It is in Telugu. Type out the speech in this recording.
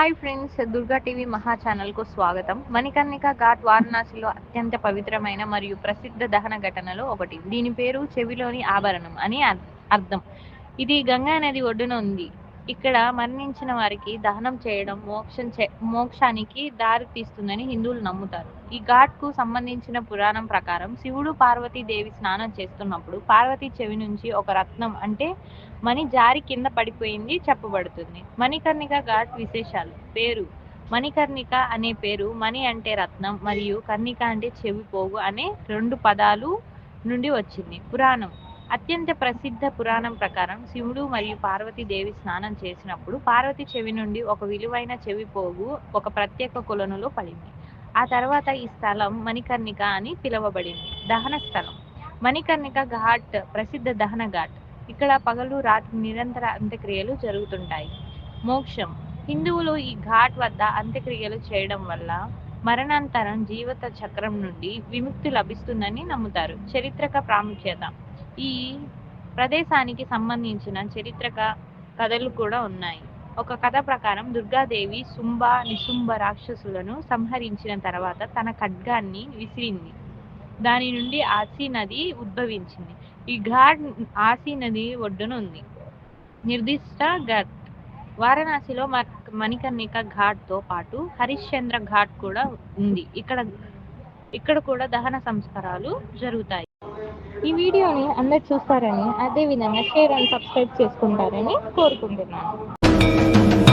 హాయ్ ఫ్రెండ్స్ దుర్గా టీవీ మహా ఛానల్కు స్వాగతం. మణికర్ణిక ఘాట్ వారణాసిలో అత్యంత పవిత్రమైన మరియు ప్రసిద్ధ దహన ఘటనలో ఒకటి. దీని పేరు చెవిలోని ఆభరణం అని అర్థం. ఇది గంగా నది ఒడ్డున ఉంది. ఇక్కడ మరణించిన వారికి దహనం చేయడం మోక్షం చే- మోక్షానికి దారి తీస్తుందని హిందువులు నమ్ముతారు. ఈ ఘాట్కు సంబంధించిన పురాణం ప్రకారం శివుడు పార్వతీదేవి స్నానం చేస్తున్నప్పుడు పార్వతి చెవి నుంచి ఒక రత్నం అంటే మణి జారి కింద పడిపోయింది చెప్పబడుతుంది. మణికర్ణిక ఘాట్ విశేషాలు. పేరు మణికర్ణిక అనే పేరు మణి అంటే రత్నం మరియు కర్ణిక అంటే చెవి పోగు అనే రెండు పదాలు నుండి వచ్చింది. పురాణం అత్యంత ప్రసిద్ధ పురాణం ప్రకారం శివుడు మరియు పార్వతీ దేవి స్నానం చేసినప్పుడు పార్వతి చెవి నుండి ఒక విలువైన చెవి పోగు ఒక ప్రత్యేక కొలనులో పడింది. ఆ తర్వాత ఈ స్థలం మణికర్ణిక అని పిలువబడింది. దహన స్థలం. మణికర్ణిక ఘాట్ ప్రసిద్ధ దహన ఘాట్. ఇక్కడ పగలు రాత్రి నిరంతర అంత్యక్రియలు జరుగుతుంటాయి. మోక్షం. హిందువులు ఈ ఘాట్ వద్ద అంత్యక్రియలు చేయడం వల్ల మరణాంతరం జీవిత చక్రం నుండి విముక్తి లభిస్తుందని నమ్ముతారు. చరిత్రక ప్రాముఖ్యత. ఈ ప్రదేశానికి సంబంధించిన చరిత్రక కథలు కూడా ఉన్నాయి. ఒక కథ ప్రకారం దుర్గాదేవి శుంభ నిశుంభ రాక్షసులను సంహరించిన తర్వాత తన ఖడ్గాన్ని విసిరింది. దాని నుండి ఆసీ నది ఉద్భవించింది. ఈ ఘాట్ ఆసీ నది ఒడ్డున ఉంది. నిర్దిష్ట ఘాట్. వారణాసిలో మ- మణికర్ణిక ఘాట్తో పాటు హరిశ్చంద్ర ఘాట్ కూడా ఉంది. ఇక్కడ ఇక్కడ కూడా దహన సంస్కారాలు జరుగుతాయి. ఈ వీడియోని అందరు చూస్తారని అదే విధంగా షేర్ అండ్ సబ్స్క్రైబ్ చేసుకుంటారని కోరుకుంటున్నాను.